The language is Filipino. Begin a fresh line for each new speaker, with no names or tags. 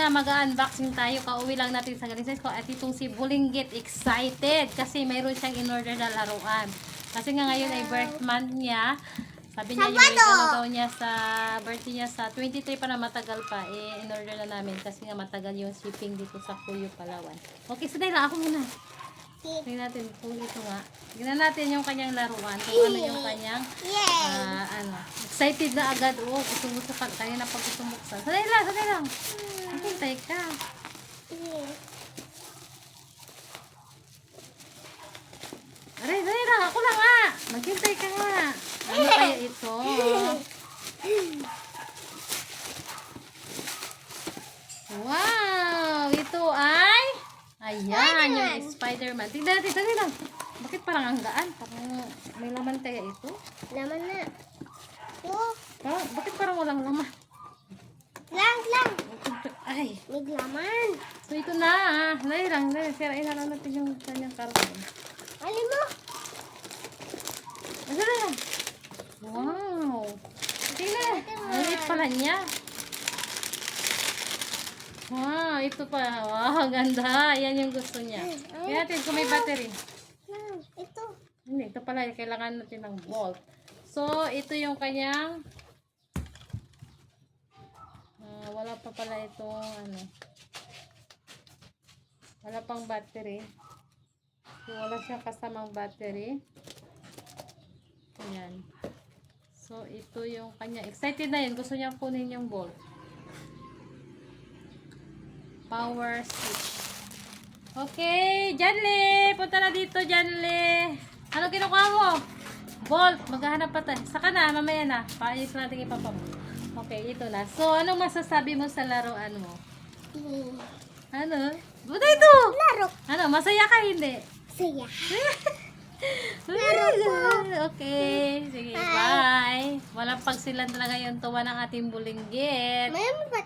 nga mag-unboxing tayo. Kauwi lang natin sa Galices ko. At itong si Bulinggit excited kasi mayroon siyang in-order na laruan. Kasi nga ngayon ay birth month niya. Sabi niya yung ano daw niya sa birthday niya sa 23 pa na matagal pa. Eh, in-order na namin kasi nga matagal yung shipping dito sa Cuyo, Palawan. Okay, sanay lang. Ako muna. Tingnan natin kung ito nga. Tingnan natin yung kanyang laruan. Kung ano yung kanyang
Yay!
Ah, excited na agad. Oh, gusto gusto pa. Kaya na pag gusto buksan. Sanay lang, sanay lang. Hintay ka. Aray, sanay lang. Ako lang nga. Maghintay ka nga. Ano kaya ito? Wow! Ito ay... Ayan, yung Spider-Man. Tingnan natin, sanay lang. Bakit parang ang gaan? Parang may laman kaya ito?
Laman na.
Parang, bakit parang walang laman?
lang, lang.
Ay,
May laman.
so ito na. Dali lang, dali. Sirain na lang natin yung kanyang karton.
Alin mo?
Asa na? Wow! Tingnan. Ang liit pala niya. Wow, ito pa. Wow, ganda. Yan yung gusto niya. Kaya natin kung may battery.
Ito.
Hindi, ito pala. Kailangan natin ng bolt. So, ito yung kanyang Ah, wala pa pala itong ano. Wala pang battery. So, wala siyang kasamang battery. Ayan. So, ito yung kanya. Excited na yun. Gusto niya kunin yung bolt. Power switch. Okay, Janle! Punta na dito, Janle! Ano kinukuha mo? Bolt! Maghahanap pa tayo. Saka na, mamaya na. Paayos natin ipapamo. Okay, ito na. So, anong masasabi mo sa laruan mo? Ano? Buta ito!
Laro.
Ano, masaya ka hindi?
Saya.
Okay, sige, bye. Walang pagsilan talaga yung tuwa ng ating bulinggit.
May pati